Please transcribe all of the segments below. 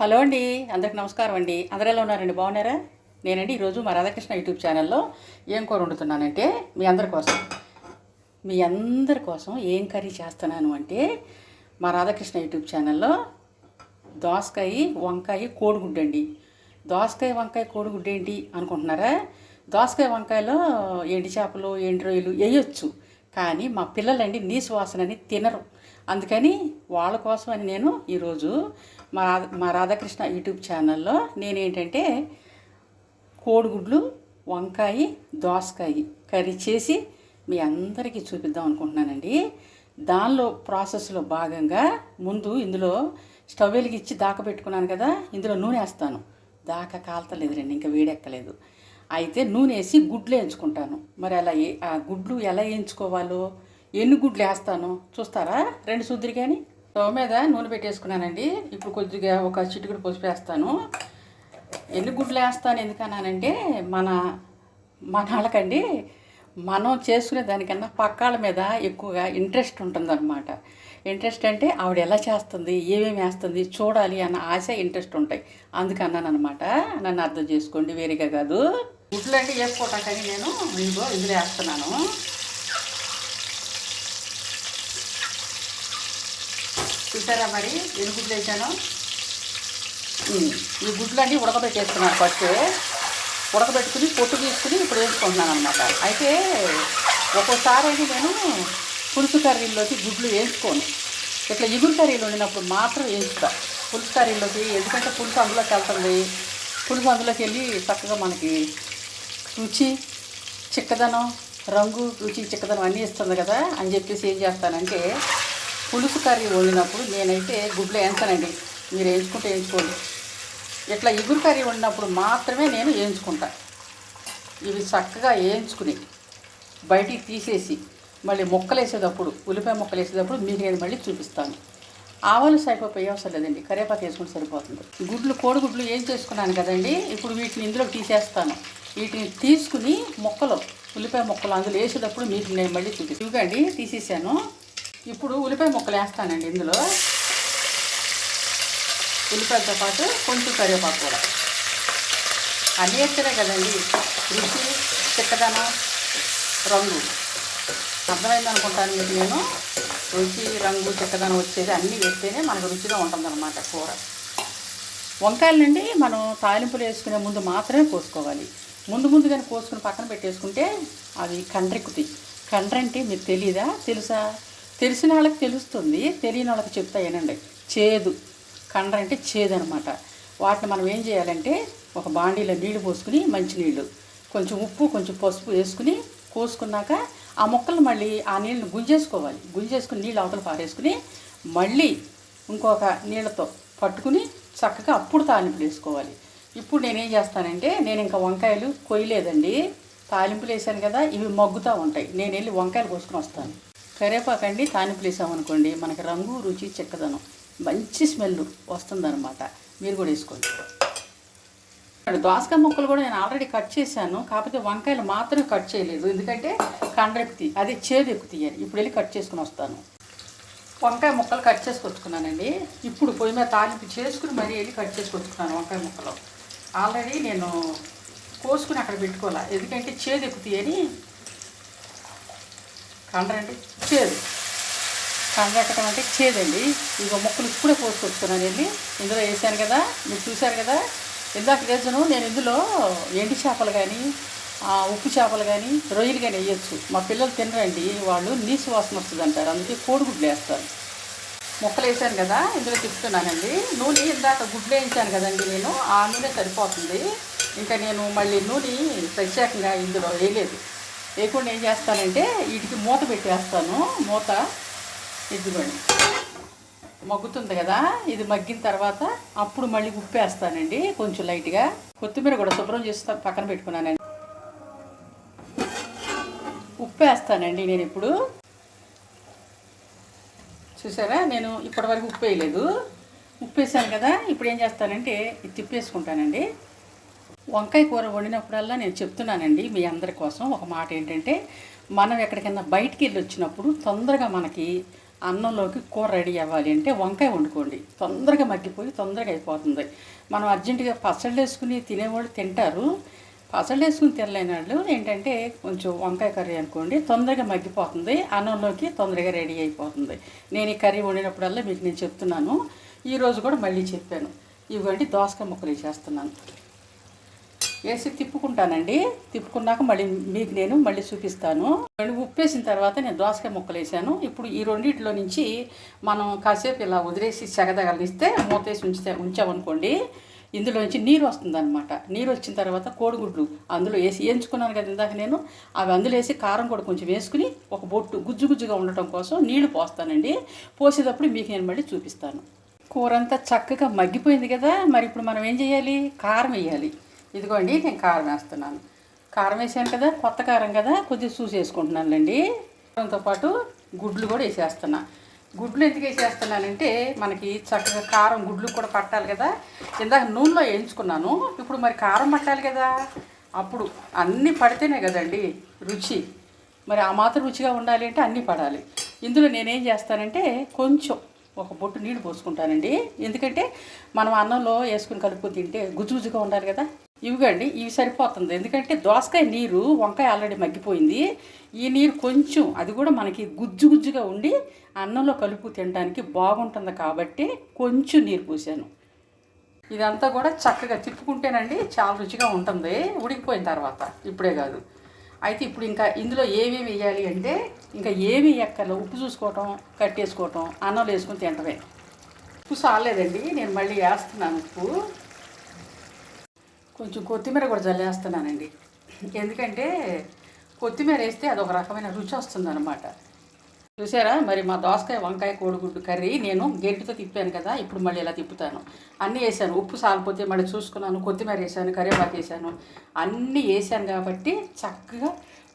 Hello అండి అందరికి నమస్కారం అండి. అందరూ ఎలా ఉన్నారండి? బాగున్నారా? నేనండి ఈరోజు మా రాధాకృష్ణ యూట్యూబ్ ఛానల్లో ఏం కూర వండుతున్నానంటే మీ అందరి కోసం. మీ అందరి కోసం ఏం కర్రీ చేస్తున్నాను అంటే మా రాధాకృష్ణ యూట్యూబ్ ఛానల్లో దోసకాయ వంకాయ కోడిగుడ్డు అండి. దోసకాయ వంకాయ కోడిగుడ్డు ఏంటి అనుకుంటున్నారా? దోసకాయ వంకాయలో ఎండి చేపలు ఎండి రొయ్యలు వేయొచ్చు. కానీ మా పిల్లలండి నీసు వాసనని తినరు. అందుకని వాళ్ళ కోసం అని నేను ఈరోజు మా మా రాధాకృష్ణ యూట్యూబ్ ఛానల్లో నేనేంటంటే కోడిగుడ్లు వంకాయ దోసకాయ కర్రీ చేసి మీ అందరికీ చూపిద్దాం అనుకుంటున్నానండి. దానిలో ప్రాసెస్లో భాగంగా ముందు ఇందులో స్టవ్ వెలిగిచ్చి దాక పెట్టుకున్నాను కదా ఇందులో నూనె వేస్తాను. దాకా కాలతలేదు రండి ఇంకా వేడెక్కలేదు. అయితే నూనె వేసి గుడ్లు వేయించుకుంటాను. మరి అలా ఆ గుడ్లు ఎలా వేయించుకోవాలో ఎన్ని గుడ్లు వేస్తాను చూస్తారా? రెండు సుద్దిరి కానీ స్టవ్ మీద నూనె పెట్టేసుకున్నానండి. ఇప్పుడు కొద్దిగా ఒక చిటికెడు పసుపు వేస్తాను. ఎన్ని గుడ్లు వేస్తాను ఎందుకన్నానంటే మన మన వాళ్ళకండి మనం చేసుకునే దానికన్నా పక్కాల మీద ఎక్కువగా ఇంట్రెస్ట్ ఉంటుందన్నమాట. ఇంట్రెస్ట్ అంటే ఆవిడ ఎలా చేస్తుంది ఏమేమి వేస్తుంది చూడాలి అన్న ఆశ ఇంట్రెస్ట్ ఉంటాయి. అందుకన్నాను అనమాట నన్ను అర్థం చేసుకోండి వేరేగా కాదు. గుడ్లు అంటే వేసుకోవటానికి నేను ఇదిగో ఇందులో వేస్తున్నాను. చూసారా మరి? ఎన్ని గుడ్లు వేసాను? ఉమ్, ఈ గుడ్లన్నీ ఉడకబెట్టేస్తున్నాను ఫస్ట్. ఉడకబెట్టుకుని పొట్టు తీసుకుని ఇప్పుడు వేసుకుంటున్నాను అనమాట అయితే ఒక్కోసారి అయితే నేను పులుసు కర్రీలోకి గుడ్లు వేసుకోను ఇట్లా ఇగురు కర్రీలు వండినప్పుడు మాత్రం వేసుకుంటా పులుసు కర్రీలోకి ఎందుకంటే పులుసు అందులోకి వెళ్తుంది. పులుసు అందులోకి వెళ్ళి చక్కగా మనకి రుచి చిక్కదనం రంగు రుచి చిక్కదనం అన్నీ ఇస్తుంది కదా అని చెప్పేసి ఏం చేస్తానంటే పులుసు కర్రీ వండినప్పుడు నేనైతే గుడ్లు వేస్తానండి. మీరు వేయించుకుంటే వేయించుకోండి. ఇట్లా ఇగురు కర్రీ వండినప్పుడు మాత్రమే నేను వేయించుకుంటా. ఇవి చక్కగా వేయించుకుని బయటికి తీసేసి మళ్ళీ ముక్కలు వేసేటప్పుడు ఉల్లిపాయ ముక్కలు వేసేటప్పుడు మీకు నేను మళ్ళీ చూపిస్తాను. ఆవాలు సరిపోయి అవసరం లేదండి. కరివేపాకు వేసుకుంటే సరిపోతుంది. గుడ్లు కోడిగుడ్లు ఏం చేసుకున్నాను కదండి ఇప్పుడు వీటిని ఇందులో తీసేస్తాను. వీటిని తీసుకుని ముక్కలు ఉల్లిపాయ ముక్కలు అందులో వేసేటప్పుడు మీకు నేను మళ్ళీ చూపిస్తాను. ఇవ్వండి తీసేసాను. ఇప్పుడు ఉల్లిపాయ ముక్కలు వేస్తానండి ఇందులో. ఉల్లిపాయలతో పాటు కొంచెం కరివేపాకు కూడా. అన్నీ వేస్తేనే కదండి రుచి చిక్కదనం రంగు. అర్థమైందనుకుంటాను మీకు నేను. రుచి రంగు చిక్కదనం వచ్చేది అన్నీ వేస్తేనే మనకు రుచిగా ఉంటుందన్నమాట కూర. వంకాయలనండి మనం తాలింపులు వేసుకునే ముందు మాత్రమే కోసుకోవాలి. ముందు ముందుగానే కోసుకుని పక్కన పెట్టేసుకుంటే అవి కండ్రెక్కుతాయి కండ్రంటే మీకు తెలీదా? తెలుసా? తెలిసిన వాళ్ళకి తెలుస్తుంది తెలియని వాళ్ళకి చెప్తా ఏనండి. చేదు. కండ్ర అంటే చేదు అనమాట వాటిని మనం ఏం చేయాలంటే ఒక బాండీలో నీళ్ళు పోసుకుని మంచినీళ్ళు కొంచెం ఉప్పు కొంచెం పసుపు వేసుకుని కోసుకున్నాక ఆ మొక్కలు మళ్ళీ ఆ నీళ్ళని గుంజేసుకోవాలి. గుంజేసుకుని నీళ్ళు అవతల పారేసుకుని మళ్ళీ ఇంకొక నీళ్ళతో పట్టుకుని చక్కగా అప్పుడు తాలింపులు వేసుకోవాలి. ఇప్పుడు నేనేం చేస్తానంటే నేను ఇంకా వంకాయలు కొయ్యలేదండి. తాలింపులు వేసాను కదా ఇవి మగ్గుతూ ఉంటాయి. నేను వెళ్ళి వంకాయలు కోసుకుని వస్తాను. కరివేపాకు అండి తాలింపులు వేసామనుకోండి మనకి రంగు రుచి చిక్కదనం మంచి స్మెల్ వస్తుందన్నమాట. మీరు కూడా వేసుకోండి. దోసకాయ ముక్కలు కూడా నేను ఆల్రెడీ కట్ చేశాను కాకపోతే వంకాయలు మాత్రమే కట్ చేయలేదు. ఎందుకంటే కండ్రెక్కుతి అది చేదు ఎక్కుతాయని ఇప్పుడు వెళ్ళి కట్ చేసుకుని వస్తాను. వంకాయ ముక్కలు కట్ చేసుకొచ్చుకున్నానండి ఇప్పుడు పొయ్యి మీద తాలింపు చేసుకుని మరీ వెళ్ళి కట్ చేసుకొచ్చుకున్నాను వంకాయ ముక్కలు. ఆల్రెడీ నేను కోసుకుని అక్కడ పెట్టుకోవాలా. ఎందుకంటే చేదు ఎక్కుతాయని కండ్ర అంటే చేదు. కండ్రెక్కడం అంటే చేదండి. ఇక ముక్కలు ఇప్పుడే కోసుకొచ్చుకున్నాను వెళ్ళి ఇందులో వేసాను కదా మీరు చూశారు కదా. ఇందాక వేసాను నేను ఇందులో ఎండి చేపలు కానీ ఉప్పు చేపలు కానీ రొయ్యలు కానీ వేయచ్చు. మా పిల్లలు తినరండి వాళ్ళు నీసు వాసన వస్తుంది అంటారు. అందుకే కోడిగుడ్లు వేస్తారు. ముక్కలు వేసాను కదా ఇందులో తిప్పుతున్నానండి. నూనె ఇందాక గుడ్లు వేయించాను కదండి నేను ఆ నూనె సరిపోతుంది. ఇంకా నేను మళ్ళీ నూనె ప్రత్యేకంగా ఇందులో వేయలేదు. వేయకుండా ఏం చేస్తానంటే వీటికి మూత పెట్టేస్తాను. మూత ఇదిగోండి. మగ్గుతుంది కదా? ఇది మగ్గిన తర్వాత అప్పుడు మళ్ళీ ఉప్పు వేస్తానండి కొంచెం లైట్గా. కొత్తిమీర కూడా శుభ్రం చేసి పక్కన పెట్టుకున్నానండి. ఉప్పు వేస్తానండి నేను ఇప్పుడు. చూసారా? నేను ఇప్పటివరకు ఉప్పు వేయలేదు. ఉప్పు వేసాను కదా? ఇప్పుడు ఏం చేస్తానంటే ఇది తిప్పేసుకుంటానండి. వంకాయ కూర వండినప్పుడల్లా నేను చెప్తున్నానండి మీ అందరి కోసం ఒక మాట ఏంటంటే మనం ఎక్కడికైనా బయటికి వెళ్ళి వచ్చినప్పుడు తొందరగా మనకి అన్నంలోకి కూర రెడీ అవ్వాలి అంటే వంకాయ వండుకోండి. తొందరగా మగ్గిపోయి తొందరగా అయిపోతుంది. మనం అర్జెంటుగా పచ్చళ్ళు వేసుకుని తినేవాళ్ళు తింటారు. పచ్చళ్ళు వేసుకుని తినలేని వాళ్ళు ఏంటంటే కొంచెం వంకాయ కర్రీ అనుకోండి తొందరగా మగ్గిపోతుంది. అన్నంలోకి తొందరగా రెడీ అయిపోతుంది. నేను ఈ కర్రీ వండినప్పుడల్లా మీకు నేను చెప్తున్నాను. ఈరోజు కూడా మళ్ళీ చెప్పాను. ఇవ్వండి దోసకాయ ముక్కలు చేస్తున్నాను వేసి తిప్పుకుంటానండి. తిప్పుకున్నాక మళ్ళీ మీకు నేను మళ్ళీ చూపిస్తాను. మళ్ళీ ఉప్పేసిన తర్వాత నేను దోసకాయ ముక్కలు వేసాను. ఇప్పుడు ఈ రెండింటిలో నుంచి మనం కాసేపు ఇలా వదిలేసి సెగదగలిస్తే మూతేసి ఉంచితే ఉంచామనుకోండి ఇందులో నుంచి నీరు వస్తుందన్నమాట. నీరు వచ్చిన తర్వాత కోడిగుడ్లు అందులో వేసి వేయించుకున్నాను కదా ఇందాక నేను. అవి అందులో వేసి కారం కూడా కొంచెం వేసుకుని ఒక బొట్టు గుజ్జు గుజ్జుగా ఉండటం కోసం నీళ్ళు పోస్తానండి. పోసేటప్పుడు మీకు నేను మళ్ళీ చూపిస్తాను. కూర అంతా చక్కగా మగ్గిపోయింది కదా. మరి ఇప్పుడు మనం ఏం చేయాలి? కారం వేయాలి. ఇదిగోండి నేను కారం వేస్తున్నాను. కారం వేసాను కదా కొత్త కారం కదా కొద్దిగా చూసి వేసుకుంటున్నానులేండి. కారంతో పాటు గుడ్లు కూడా వేసేస్తున్నా. గుడ్లు ఎందుకు వేసేస్తున్నానంటే మనకి చక్కగా కారం గుడ్లు కూడా పట్టాలి కదా. ఇందాక నూనెలో వేయించుకున్నాను ఇప్పుడు మరి కారం పట్టాలి కదా. అప్పుడు అన్నీ పడితేనే కదండి రుచి. మరి ఆ మాత్రం రుచిగా ఉండాలి అంటే అన్నీ పడాలి. ఇందులో నేనేం చేస్తానంటే కొంచెం ఒక బొట్టు నీళ్ళు పోసుకుంటానండి. ఎందుకంటే మనం అన్నంలో వేసుకుని కలుపుకొని తింటే గుజ్జు గుజ్జుగా ఉండాలి కదా. ఇవిగండి ఇవి సరిపోతుంది. ఎందుకంటే దోసకాయ నీరు వంకాయ ఆల్రెడీ మగ్గిపోయింది. ఈ నీరు కొంచెం అది కూడా మనకి గుజ్జు గుజ్జుగా ఉండి అన్నంలో కలుపు తినడానికి బాగుంటుంది కాబట్టి కొంచెం నీరు పోసాను. ఇదంతా కూడా చక్కగా తిప్పుకుంటేనండి చాలా రుచిగా ఉంటుంది. ఉడికిపోయిన తర్వాత ఇప్పుడే కాదు. అయితే ఇప్పుడు ఇంకా ఇందులో ఏమేమి వేయాలి అంటే ఇంకా ఏమి ఎక్కర్లో ఉప్పు చూసుకోవటం కట్టేసుకోవటం అన్నంలో వేసుకుని తింటమే ఉప్పు సాలేదండి నేను మళ్ళీ వేస్తున్నాను ఉప్పు. కొంచెం కొత్తిమీర కూడా జల్లేస్తున్నానండి ఎందుకంటే కొత్తిమీర వేస్తే అదొక రకమైన రుచి వస్తుందన్నమాట. చూసారా? మరి మా దోసకాయ వంకాయ కోడిగుడ్డు కర్రీ నేను గెంటితో తిప్పాను కదా ఇప్పుడు మళ్ళీ ఇలా తిప్పుతాను. అన్నీ వేసాను. ఉప్పు సాలిపోతే మళ్ళీ చూసుకున్నాను. కొత్తిమీర వేసాను కరివేపాకు వేసాను. అన్నీ వేసాను కాబట్టి చక్కగా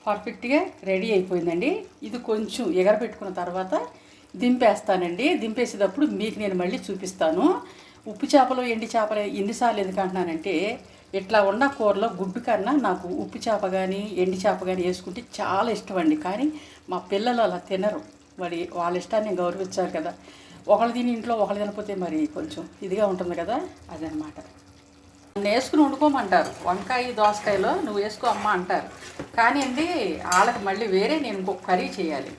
పర్ఫెక్ట్గా రెడీ అయిపోయిందండి. ఇది కొంచెం ఎగరబెట్టుకున్న తర్వాత దింపేస్తానండి. దింపేసేటప్పుడు మీకు నేను మళ్ళీ చూపిస్తాను. ఉప్పు చేపలు ఎండి చేపలు ఎన్నిసార్లు ఎందుకు అంటున్నానంటే ఇట్లా ఉన్న కూరలో గుడ్డు కన్నా నాకు ఉప్పు చేప కానీ ఎండి చేప కానీ వేసుకుంటే చాలా ఇష్టం అండి. కానీ మా పిల్లలు అలా తినరు. మరి వాళ్ళ ఇష్టాన్ని గౌరవించారు కదా. ఒకళ్ళు తిని ఇంట్లో ఒకళ్ళు తినకపోతే మరి కొంచెం ఇదిగా ఉంటుంది కదా? అదనమాట నన్ను వేసుకుని వండుకోమంటారు. వంకాయ దోసకాయలో నువ్వు వేసుకో అమ్మ అంటారు. కానీ అండి వాళ్ళకి మళ్ళీ వేరే నేను ఇంకొక కర్రీ చేయాలి.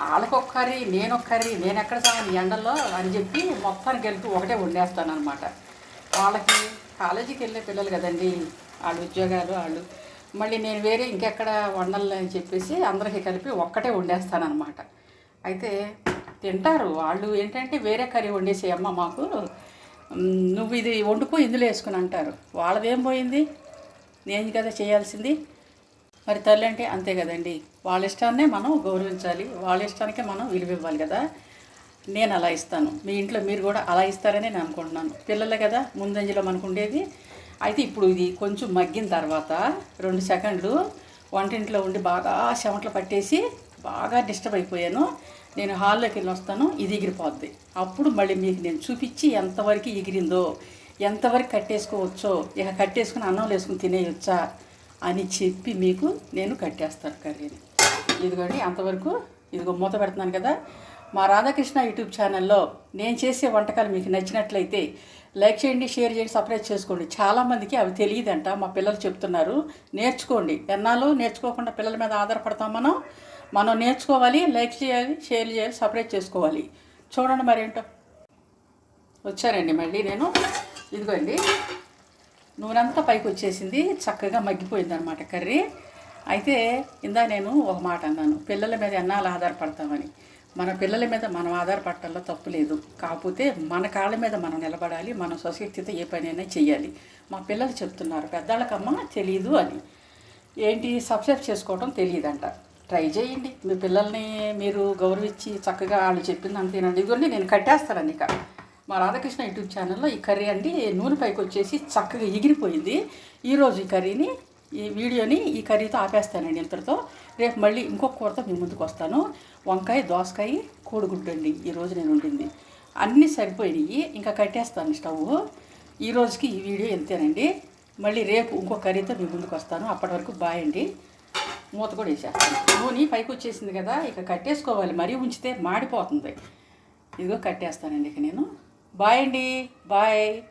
వాళ్ళకి ఒక కర్రీ నేను ఒక కర్రీ నేను ఎక్కడ సాగను ఎండలో అని చెప్పి మొత్తానికి వెళ్తూ ఒకటే వండేస్తాను అనమాట వాళ్ళకి కాలేజీకి వెళ్ళే పిల్లలు కదండి వాళ్ళు ఉద్యోగాలు వాళ్ళు మళ్ళీ నేను వేరే ఇంకెక్కడ వండాలని చెప్పేసి అందరికీ కలిపి ఒక్కటే వండేస్తానమాట అయితే తింటారు వాళ్ళు ఏంటంటే వేరే కర్రీ వండేసేయమ్మ మాకు నువ్వు ఇది వండుకో ఇందులో వేసుకుని అంటారు. వాళ్ళదేం పోయింది? నేను కదా చేయాల్సింది. మరి తల్లి అంటే అంతే కదండి. వాళ్ళ ఇష్టాన్నే మనం గౌరవించాలి. వాళ్ళ ఇష్టానికే మనం విలువ ఇవ్వాలి కదా. నేను అలా ఇస్తాను. మీ ఇంట్లో మీరు కూడా అలా ఇస్తారని నేను అనుకుంటున్నాను. పిల్లలే కదా ముందంజలో మనకు ఉండేది. అయితే ఇప్పుడు ఇది కొంచెం మగ్గిన తర్వాత రెండు సెకండ్లు వంటింట్లో ఉండి బాగా చెమటలు పట్టేసి బాగా డిస్టర్బ్ అయిపోయాను. నేను హాల్లోకి వెళ్ళి వస్తాను ఇది ఎగిరిపోద్ది. అప్పుడు మళ్ళీ మీకు నేను చూపించి ఎంతవరకు ఎగిరిందో ఎంతవరకు కట్టేసుకోవచ్చో ఇక కట్టేసుకుని అన్నం వేసుకుని తినేయొచ్చా అని చెప్పి మీకు నేను కట్టేస్తాను కర్రీని. ఇదిగోండి అంతవరకు ఇదిగో మూత పెడుతున్నాను కదా మా రాధాకృష్ణ యూట్యూబ్ ఛానల్లో నేను చేసే వంటకాలు మీకు నచ్చినట్లయితే లైక్ చేయండి షేర్ చేయండి సపరేట్ చేసుకోండి. చాలామందికి అవి తెలియదంట మా పిల్లలు చెప్తున్నారు. నేర్చుకోండి. ఎన్నాళ్ళు నేర్చుకోకుండా పిల్లల మీద ఆధారపడతాం మనం? మనం నేర్చుకోవాలి లైక్ చేయాలి షేర్ చేయాలి సపరేట్ చేసుకోవాలి. చూడండి మరేంటో వచ్చారండి మళ్ళీ నేను. ఇదిగోండి. నూనెంతా పైకి వచ్చేసింది. చక్కగా మగ్గిపోయింది అనమాట కర్రీ. అయితే ఇందా నేను ఒక మాట అన్నాను. పిల్లల మీద ఎన్నాళ్ళు ఆధారపడతామని. మన పిల్లల మీద మనం ఆధారపడటంలో తప్పు లేదు. కాకపోతే మన కాళ్ళ మీద మనం నిలబడాలి మన సొసైటీతో ఏ పనైనా చేయాలి మా పిల్లలు చెప్తున్నారు పెద్దవాళ్ళకమ్మ తెలియదు అని. ఏంటి? సబ్స్క్రైబ్ చేసుకోవడం తెలియదంట ట్రై చేయండి. మీ పిల్లల్ని మీరు గౌరవించి చక్కగా వాళ్ళు చెప్పింది అంతేనండి. ఇదిగోండి నేను కట్టేస్తానండి ఇక. మా రాధాకృష్ణ యూట్యూబ్ ఛానల్లో ఈ కర్రీ అండి నూనె పైకి వచ్చేసి చక్కగా ఎగిరిపోయింది. ఈరోజు ఈ కర్రీని ఈ వీడియోని ఈ కర్రీతో ఆపేస్తానండి ఇంతటితో. రేపు మళ్ళీ ఇంకొక కూరతో మీ ముందుకు వస్తాను. వంకాయ దోసకాయ కోడిగుడ్డు అండి ఈరోజు నేను వండింది. అన్నీ సరిపోయినాయి. ఇంకా కట్టేస్తాను స్టవ్. ఈ రోజుకి ఈ వీడియో ఎంతేనండి మళ్ళీ రేపు ఇంకో కర్రీతో మీ ముందుకు వస్తాను. అప్పటి వరకు బాయ్ అండి. మూత కూడా వేసేస్తాను. నూనె పైకి వచ్చేసింది కదా ఇక కట్టేసుకోవాలి. మరీ ఉంచితే మాడిపోతుంది. ఇదిగో కట్టేస్తానండి ఇక నేను. బాయ్ అండి. బాయ్.